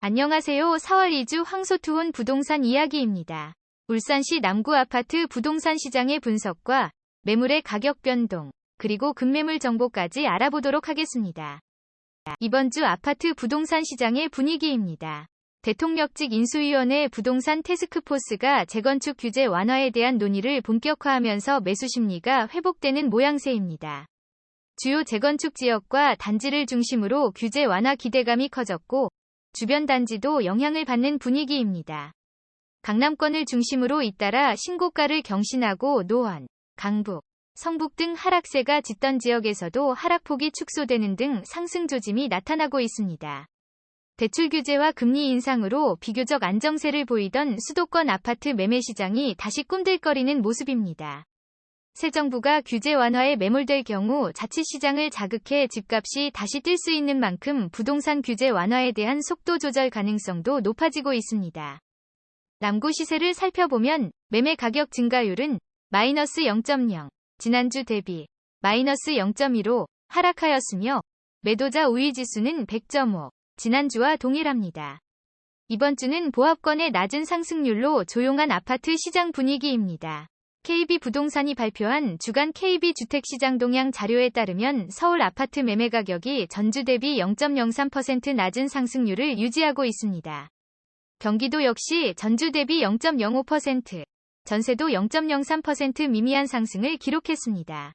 안녕하세요. 4월 2주 황소투혼 부동산 이야기입니다. 울산시 남구 아파트 부동산 시장의 분석과 매물의 가격 변동, 그리고 급매물 정보까지 알아보도록 하겠습니다. 이번 주 아파트 부동산 시장의 분위기입니다. 대통령직 인수위원회 부동산 테스크포스가 재건축 규제 완화에 대한 논의를 본격화하면서 매수 심리가 회복되는 모양새입니다. 주요 재건축 지역과 단지를 중심으로 규제 완화 기대감이 커졌고 주변 단지도 영향을 받는 분위기입니다. 강남권을 중심으로 잇따라 신고가를 경신하고 노원, 강북, 성북 등 하락세가 짙던 지역에서도 하락폭이 축소되는 등 상승 조짐이 나타나고 있습니다. 대출 규제와 금리 인상으로 비교적 안정세를 보이던 수도권 아파트 매매 시장이 다시 꿈들거리는 모습입니다. 새 정부가 규제 완화에 매몰될 경우 자칫 시장을 자극해 집값이 다시 뛸 수 있는 만큼 부동산 규제 완화에 대한 속도 조절 가능성도 높아지고 있습니다. 남구 시세를 살펴보면 매매 가격 증가율은 마이너스 0.0, 지난주 대비 마이너스 0.15 하락하였으며 매도자 우위 지수는 100.5, 지난주와 동일합니다. 이번 주는 보합권의 낮은 상승률로 조용한 아파트 시장 분위기입니다. KB 부동산이 발표한 주간 KB 주택시장 동향 자료에 따르면 서울 아파트 매매 가격이 전주 대비 0.03% 낮은 상승률을 유지하고 있습니다. 경기도 역시 전주 대비 0.05%, 전세도 0.03% 미미한 상승을 기록했습니다.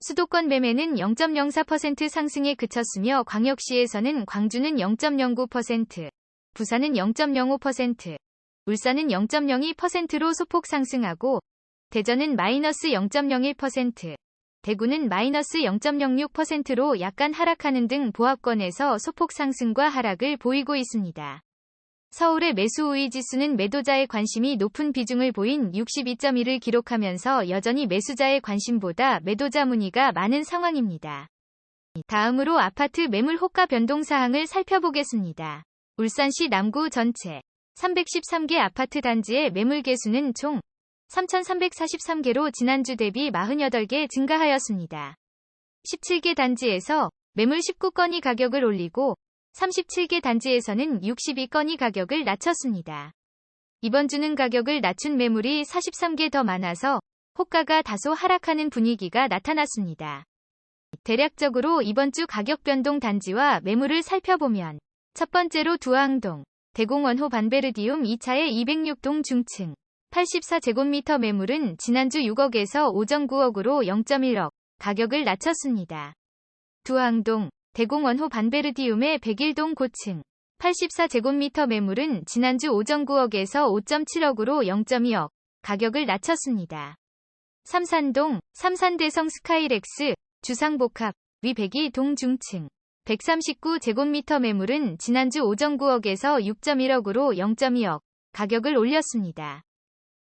수도권 매매는 0.04% 상승에 그쳤으며 광역시에서는 광주는 0.09%, 부산은 0.05%, 울산은 0.02%로 소폭 상승하고 대전은 마이너스 0.01%, 대구는 마이너스 0.06%로 약간 하락하는 등 보합권에서 소폭 상승과 하락을 보이고 있습니다. 서울의 매수 우위 지수는 매도자의 관심이 높은 비중을 보인 62.1을 기록하면서 여전히 매수자의 관심보다 매도자 문의가 많은 상황입니다. 다음으로 아파트 매물 호가 변동 사항을 살펴보겠습니다. 울산시 남구 전체 313개 아파트 단지의 매물 개수는 총 3,343개로 지난주 대비 48개 증가하였습니다. 17개 단지에서 매물 19건이 가격을 올리고 37개 단지에서는 62건이 가격을 낮췄습니다. 이번 주는 가격을 낮춘 매물이 43개 더 많아서 호가가 다소 하락하는 분위기가 나타났습니다. 대략적으로 이번 주 가격 변동 단지와 매물을 살펴보면 첫 번째로 두항동, 대공원호 반베르디움 2차의 206동 중층, 84제곱미터 매물은 지난주 6억에서 오전 9억으로 0.1억 가격을 낮췄습니다. 두항동, 대공원호 반베르디움의 101동 고층 84제곱미터 매물은 지난주 오전 9억에서 5.7억으로 0.2억 가격을 낮췄습니다. 삼산동, 삼산대성 스카이렉스, 주상복합, 위 102동 중층 139제곱미터 매물은 지난주 오전 9억에서 6.1억으로 0.2억 가격을 올렸습니다.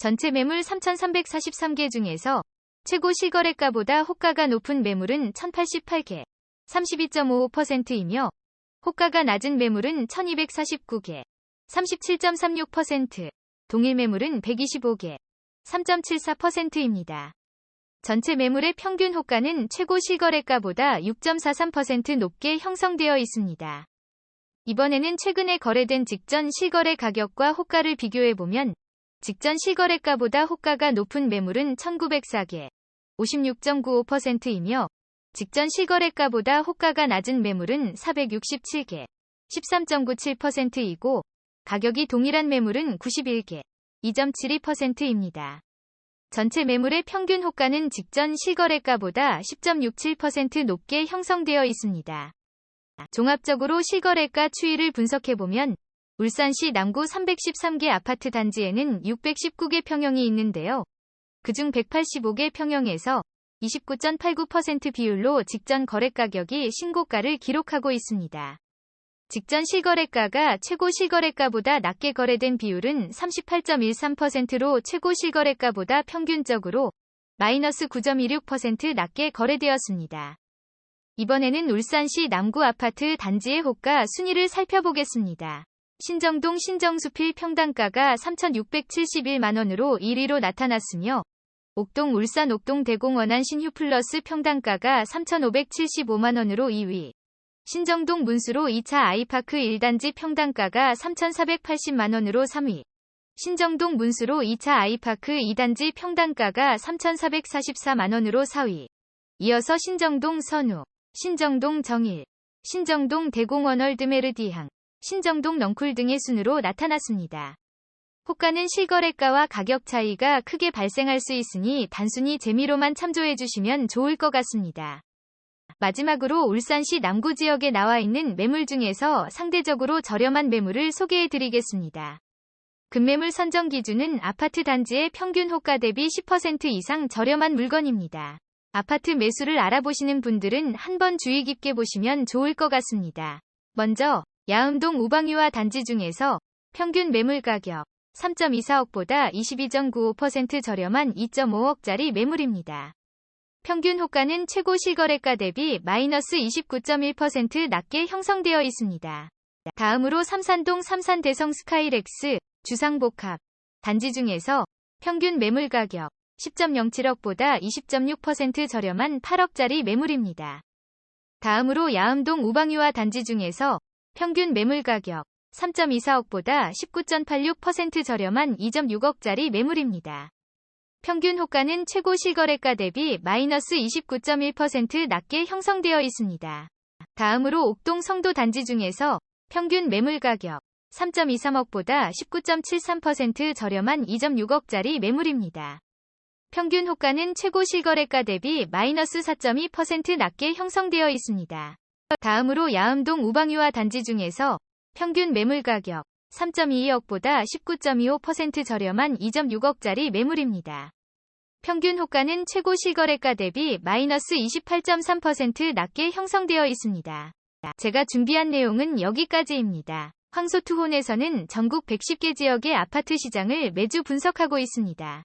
전체 매물 3,343개 중에서 최고 실거래가보다 호가가 높은 매물은 1,088개, 32.55%이며 호가가 낮은 매물은 1,249개, 37.36%, 동일 매물은 125개, 3.74%입니다. 전체 매물의 평균 호가는 최고 실거래가보다 6.43% 높게 형성되어 있습니다. 이번에는 최근에 거래된 직전 실거래 가격과 호가를 비교해보면 직전 실거래가보다 호가가 높은 매물은 1904개, 56.95%이며 직전 실거래가보다 호가가 낮은 매물은 467개, 13.97%이고 가격이 동일한 매물은 91개, 2.72%입니다. 전체 매물의 평균 호가는 직전 실거래가보다 10.67% 높게 형성되어 있습니다. 종합적으로 실거래가 추이를 분석해보면 울산시 남구 313개 아파트 단지에는 619개 평형이 있는데요. 그중 185개 평형에서 29.89% 비율로 직전 거래 가격이 신고가를 기록하고 있습니다. 직전 실거래가가 최고 실거래가보다 낮게 거래된 비율은 38.13%로 최고 실거래가보다 평균적으로 마이너스 9.26% 낮게 거래되었습니다. 이번에는 울산시 남구 아파트 단지의 호가 순위를 살펴보겠습니다. 신정동 신정수필 평당가가 3,671만원으로 1위로 나타났으며 옥동 울산 옥동 대공원안 신휴 플러스 평당가가 3,575만원으로 2위. 신정동 문수로 2차 아이파크 1단지 평당가가 3,480만원으로 3위. 신정동 문수로 2차 아이파크 2단지 평당가가 3,444만원으로 4위. 이어서 신정동 선우, 신정동 정일, 신정동 대공원 얼드메르디항, 신정동 넝쿨 등의 순으로 나타났습니다. 호가는 실거래가와 가격 차이가 크게 발생할 수 있으니 단순히 재미로만 참조해 주시면 좋을 것 같습니다. 마지막으로 울산시 남구 지역에 나와 있는 매물 중에서 상대적으로 저렴한 매물을 소개해 드리겠습니다. 급매물 선정 기준은 아파트 단지의 평균 호가 대비 10% 이상 저렴한 물건입니다. 아파트 매수를 알아보시는 분들은 한번 주의 깊게 보시면 좋을 것 같습니다. 먼저 야음동 우방유화 단지 중에서 평균 매물 가격 3.24억보다 22.95% 저렴한 2.5억짜리 매물입니다. 평균 호가는 최고 실거래가 대비 마이너스 29.1% 낮게 형성되어 있습니다. 다음으로 삼산동 삼산대성 스카이렉스 주상복합 단지 중에서 평균 매물 가격 10.07억보다 20.6% 저렴한 8억짜리 매물입니다. 다음으로 야음동 우방유화 단지 중에서 평균 매물 가격 3.24억보다 19.86% 저렴한 2.6억짜리 매물입니다. 평균 호가는 최고 실거래가 대비 마이너스 29.1% 낮게 형성되어 있습니다. 다음으로 옥동 성도 단지 중에서 평균 매물 가격 3.23억보다 19.73% 저렴한 2.6억짜리 매물입니다. 평균 호가는 최고 실거래가 대비 마이너스 4.2% 낮게 형성되어 있습니다. 다음으로 야음동 우방유화 단지 중에서 평균 매물 가격 3.22억보다 19.25% 저렴한 2.6억짜리 매물입니다. 평균 호가는 최고 실거래가 대비 마이너스 28.3% 낮게 형성되어 있습니다. 제가 준비한 내용은 여기까지입니다. 황소투혼에서는 전국 110개 지역의 아파트 시장을 매주 분석하고 있습니다.